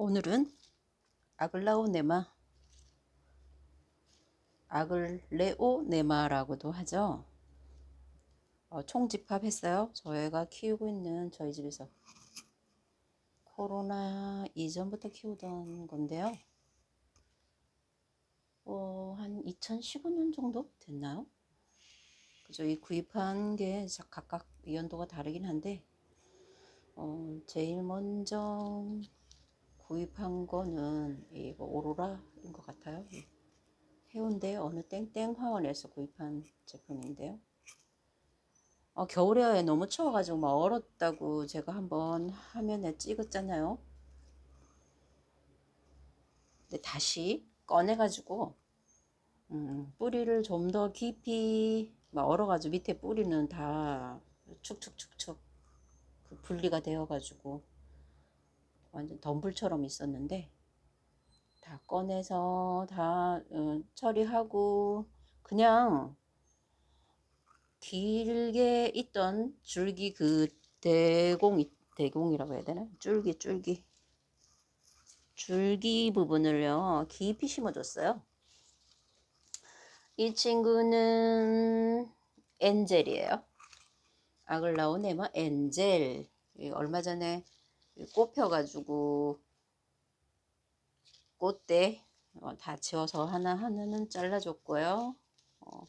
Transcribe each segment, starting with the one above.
오늘은 아글라오네마, 아글레오네마라고도 하죠. 어, 총집합했어요. 저희가 키우고 있는 저희 집에서 코로나 이전부터 키우던 건데요. 어, 한 2015년 정도 됐나요? 그죠? 이 구입한 게 각각 연도가 다르긴 한데, 어, 제일 먼저 구입한 거는 이거 오로라인 것 같아요. 해운대 어느 땡땡 화원에서 구입한 제품인데요. 어, 겨울에 너무 추워가지고 막 얼었다고 제가 한번 화면에 찍었잖아요. 근데 다시 꺼내가지고 음, 뿌리를 좀 더 깊이 막 얼어가지고 밑에 뿌리는 다 축축축축 그 분리가 되어가지고 완전 덤불처럼 있었는데 다 꺼내서 다 어, 처리하고 그냥 길게 있던 줄기 그 대공 대공이라고 해야 되나 줄기 줄기 줄기 부분을요 깊이 심어줬어요. 이 친구는 엔젤이에요. 아글라오네마 엔젤. 얼마 전에 꽃 펴가지고 꽃대 어, 다 지워서 하나 하나는 잘라줬고요. 어,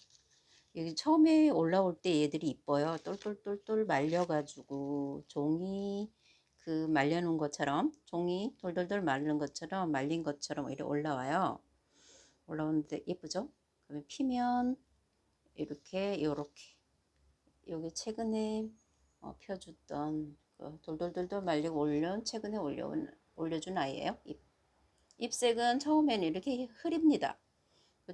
여기 처음에 올라올 때 얘들이 이뻐요. 똘똘똘똘 말려가지고 종이 그 말려놓은 것처럼 종이 돌돌돌 말른 것처럼 말린 것처럼 이렇게 올라와요. 올라오는데 예쁘죠? 그러면 피면 이렇게 요렇게 여기 최근에 어, 펴줬던 그 돌돌돌돌 말리고 올려 최근에 올려 올려준 아이예요. 잎. 잎색은 처음에는 이렇게 흐립니다.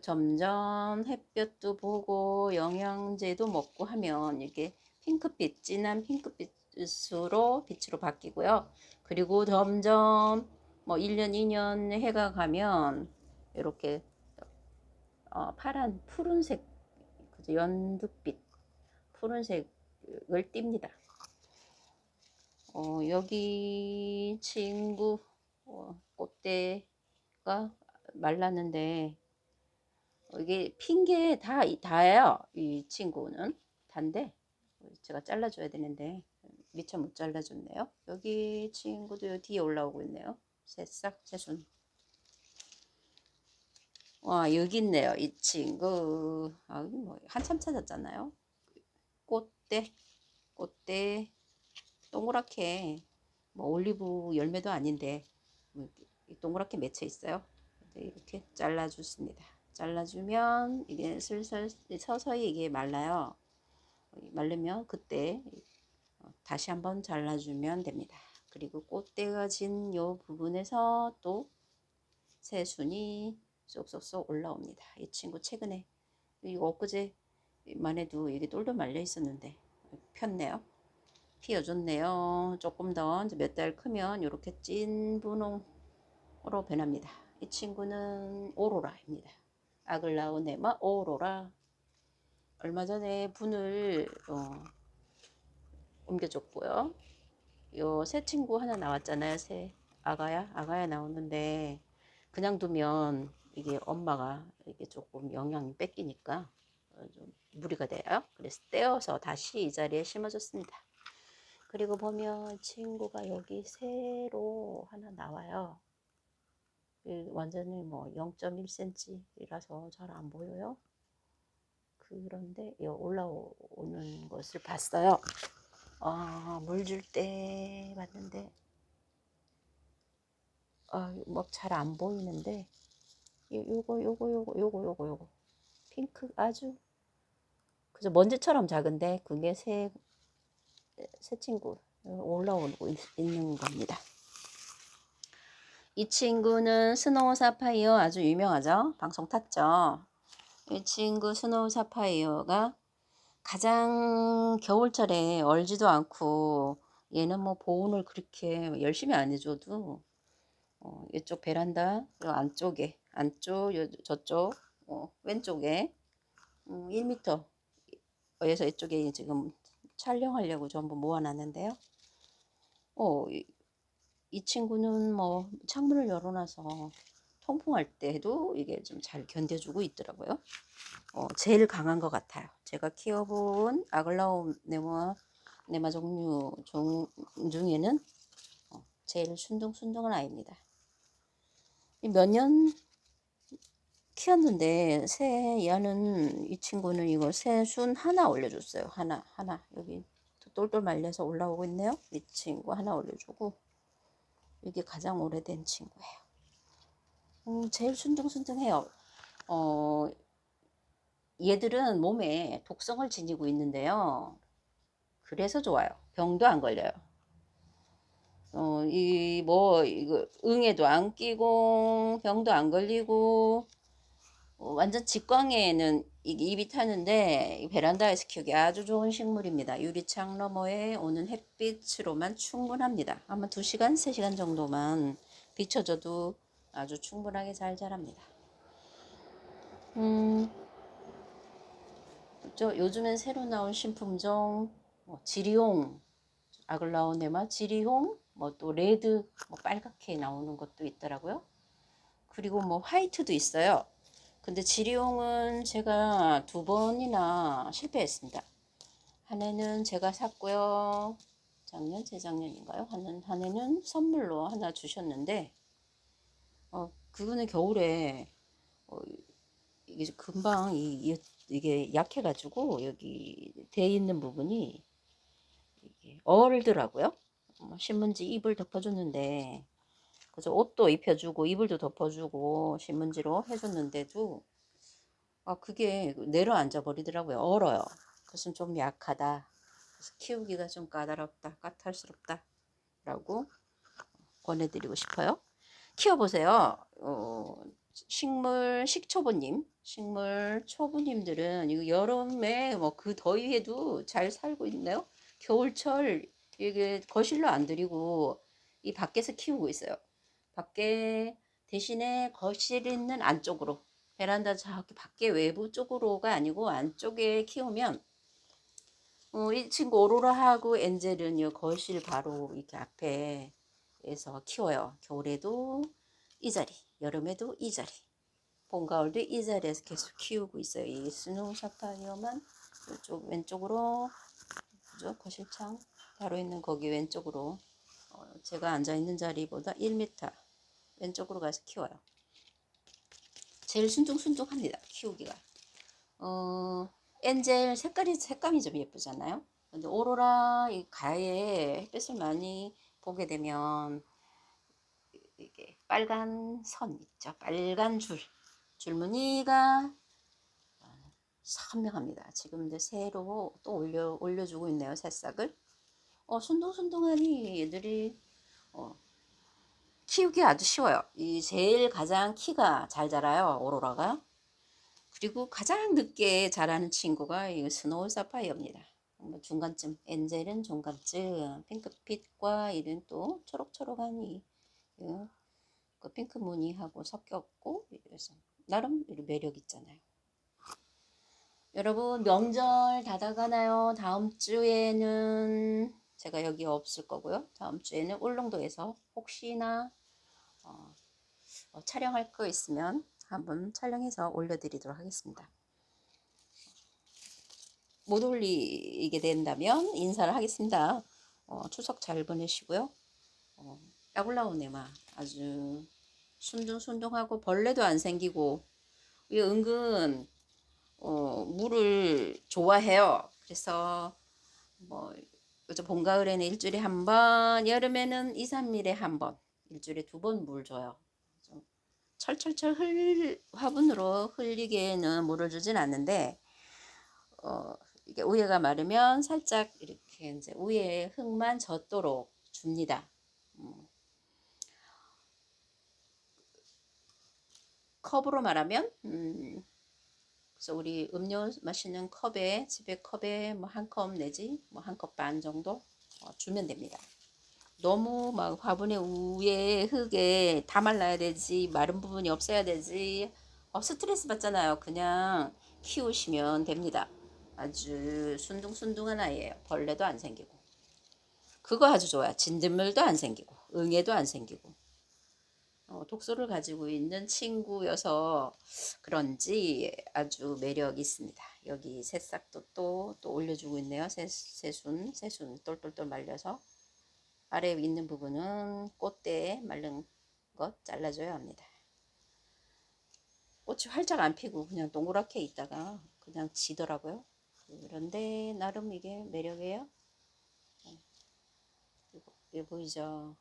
점점 햇볕도 보고 영양제도 먹고 하면 이렇게 핑크빛, 진한 핑크빛으로 빛으로 바뀌고요. 그리고 점점 뭐 1년, 2년 해가 가면 이렇게 어, 파란 푸른색 연두빛 푸른색을 띱니다. 어, 여기 친구 어, 꽃대가 말랐는데 어, 이게 핀게 다 다예요. 이 친구는 단데 제가 잘라줘야 되는데 미처 못 잘라줬네요. 여기 친구도 뒤에 올라오고 있네요. 새싹 새순. 와 여기 있네요. 이 친구. 아, 뭐 한참 찾았잖아요. 꽃대, 꽃대 동그랗게 뭐 올리브 열매도 아닌데 뭐 동그랗게 맺혀 있어요. 이렇게 잘라주습니다. 잘라주면 이게 슬슬 서서히 이게 말라요. 말르면 그때 어, 다시 한번 잘라주면 됩니다. 그리고 꽃대가 진 요 부분에서 또 새순이 쏙쏙쏙 올라옵니다. 이 친구 최근에 이거 엊그제만 해도 이게 똘똘 말려 있었는데 폈네요. 피어줬네요. 조금 더 몇 달 크면 이렇게 찐 분홍으로 변합니다. 이 친구는 오로라입니다. 아글라오네마 오로라. 얼마 전에 분을 어, 옮겨줬고요. 요 새 친구 하나 나왔잖아요. 새 아가야 아가야 나오는데 그냥 두면 이게 엄마가 이게 조금 영양이 뺏기니까 어, 좀 무리가 돼요. 그래서 떼어서 다시 이 자리에 심어줬습니다. 그리고 보면 친구가 여기 새로 하나 나와요. 완전히 뭐 0.1cm라서 잘 안 보여요. 그런데 올라오는 것을 봤어요. 아, 물줄 때 봤는데 아, 뭐잘 안 보이는데 요거 요거 요거 요거 요거 요거 핑크 아주 그저 먼지처럼 작은데 그게 새, 새 친구 올라오고 있, 있는 겁니다. 이 친구는 스노우 사파이어 아주 유명하죠. 방송 탔죠. 이 친구 스노우 사파이어가 가장 겨울철에 얼지도 않고 얘는 뭐 보온을 그렇게 열심히 안 해줘도 어, 이쪽 베란다 안쪽에 안쪽 요, 저쪽 어, 왼쪽에 음, 1m에서 이쪽에 지금 촬영하려고 전부 모아놨는데요. 어, 이, 이 친구는 뭐 창문을 열어놔서 통풍할 때도 이게 좀 잘 견뎌주고 있더라고요. 어, 제일 강한 것 같아요. 제가 키워본 아글라우 네마 네마 종류 종 중에는 어, 제일 순둥순둥한 아이입니다. 몇 년 키웠는데 새 얘는 이 친구는 이거 새 순 하나 올려줬어요. 하나 하나 여기 똘똘 말려서 올라오고 있네요. 이 친구 하나 올려주고 이게 가장 오래된 친구예요. 음, 제일 순둥순둥해요. 어, 얘들은 몸에 독성을 지니고 있는데요. 그래서 좋아요. 병도 안 걸려요. 어, 이, 뭐, 이거, 응에도 안 끼고, 병도 안 걸리고, 어, 완전 직광에는 입이 타는데, 이 베란다에서 키우기 아주 좋은 식물입니다. 유리창 너머에 오는 햇빛으로만 충분합니다. 아마 2시간, 3시간 정도만 비춰줘도 아주 충분하게 잘 자랍니다. 음, 저 요즘엔 새로 나온 신품종, 뭐 지리홍, 아글라오네마, 지리홍, 뭐 또 레드, 뭐 빨갛게 나오는 것도 있더라고요. 그리고 뭐 화이트도 있어요. 근데 지리홍은 제가 두 번이나 실패했습니다. 한 해는 제가 샀고요. 작년, 재작년인가요? 한, 한 해는 선물로 하나 주셨는데, 어, 그거는 겨울에, 어, 이게 금방 이, 이, 이게 약해가지고, 여기 돼 있는 부분이 얼더라고요. 뭐 신문지 이불 덮어줬는데, 그래서 옷도 입혀주고 이불도 덮어주고 신문지로 해줬는데도 아 그게 내려앉아 버리더라고요. 얼어요. 그것은 좀 약하다. 그래서 키우기가 좀 까다롭다, 까탈스럽다. 라고 권해드리고 싶어요. 키워보세요. 어, 식물 식초보님, 식물 초보님들은 이거 여름에 뭐 그 더위에도 잘 살고 있네요. 겨울철 이게 거실로 안 들이고 이 밖에서 키우고 있어요. 밖에 대신에 거실 있는 안쪽으로 베란다 저기 밖에 외부 쪽으로가 아니고 안쪽에 키우면 어, 이 친구 오로라하고 엔젤은 요 거실 바로 이렇게 앞에에서 키워요. 겨울에도 이 자리, 여름에도 이 자리, 봄 가을도 이 자리에서 계속 키우고 있어요. 이 스노우 사파이어만 이쪽 왼쪽으로 그죠? 거실창 바로 있는 거기 왼쪽으로 어, 제가 앉아 있는 자리보다 1m 왼쪽으로 가서 키워요. 제일 순둥순둥합니다. 키우기가. 어, 엔젤 색깔이 색감이 좀 예쁘잖아요. 근데 오로라 이 가에 햇빛을 많이 보게 되면 이게 빨간 선 있죠. 빨간 줄 줄무늬가 선명합니다. 지금 이제 새로 또 올려 올려주고 있네요. 새싹을. 어, 순둥순둥하니 얘들이 어, 키우기 아주 쉬워요. 이 제일 가장 키가 잘 자라요. 오로라가. 그리고 가장 늦게 자라는 친구가 이 스노우 사파이어입니다. 뭐 중간쯤 엔젤은 중간쯤 핑크빛과 이런 또 초록초록한 이, 그 핑크 무늬하고 섞였고 그래서 나름 매력 있잖아요. 여러분 명절 다가가나요? 다음 주에는 제가 여기 없을 거고요. 다음 주에는 울릉도에서 혹시나 어, 어, 촬영할 거 있으면 한번 촬영해서 올려드리도록 하겠습니다. 못 올리게 된다면 인사를 하겠습니다. 어, 추석 잘 보내시고요. 어, 약 올라오네마 아주 순둥순둥하고 벌레도 안 생기고 이 은근 어, 물을 좋아해요. 그래서 뭐 그죠 봄 가을에는 일주일에 한 번, 여름에는 2, 3일에 한 번, 일주일에 두 번 물 줘요. 좀 철철철 흘 화분으로 흘리게는 물을 주진 않는데 어, 이게 우에가 마르면 살짝 이렇게 이제 우에 흙만 젖도록 줍니다. 음. 컵으로 말하면 음, 그래서 우리 음료 마시는 컵에 집에 컵에 뭐 한 컵 내지 뭐 한 컵 반 정도 어, 주면 됩니다. 너무 막 화분의 위에 흙에 다 말라야 되지 마른 부분이 없어야 되지 어, 스트레스 받잖아요. 그냥 키우시면 됩니다. 아주 순둥순둥한 아이예요. 벌레도 안 생기고 그거 아주 좋아요. 진딧물도 안 생기고 응애도 안 생기고 어, 독소를 가지고 있는 친구여서 그런지 아주 매력이 있습니다. 여기 새싹도 또, 또 올려주고 있네요. 새, 새순, 새순 똘똘똘 말려서 아래에 있는 부분은 꽃대에 마른 것 잘라줘야 합니다. 꽃이 활짝 안 피고 그냥 동그랗게 있다가 그냥 지더라고요. 그런데 나름 이게 매력이에요. 네. 이거, 이거 보이죠?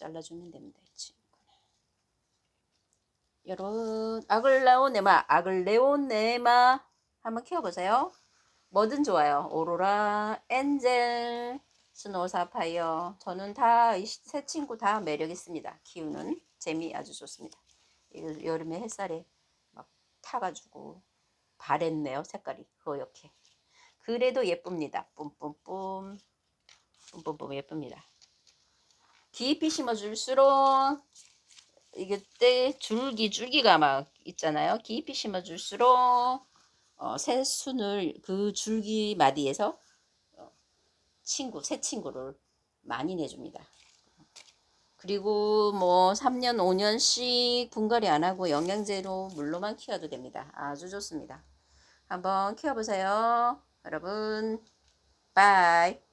잘라주면 됩니다. 이 친구는. 여러분 아글라오네마 아글레오네마 한번 키워보세요. 뭐든 좋아요. 오로라, 엔젤, 스노사파이어. 저는 다 이 세 친구 다 매력 있습니다. 키우는 재미 아주 좋습니다. 여름에 햇살에 막 타가지고 바랬네요. 색깔이 허옇게. 그래도 예쁩니다. 뿜뿜뿜 뿜뿜뿜 예쁩니다. 깊이 심어줄수록 이게 때 줄기 줄기가 막 있잖아요. 깊이 심어줄수록 어, 새순을 그 줄기 마디에서 어, 친구 새 친구를 많이 내줍니다. 그리고 뭐 3년 5년씩 분갈이 안 하고 영양제로 물로만 키워도 됩니다. 아주 좋습니다. 한번 키워보세요. 여러분, 바이.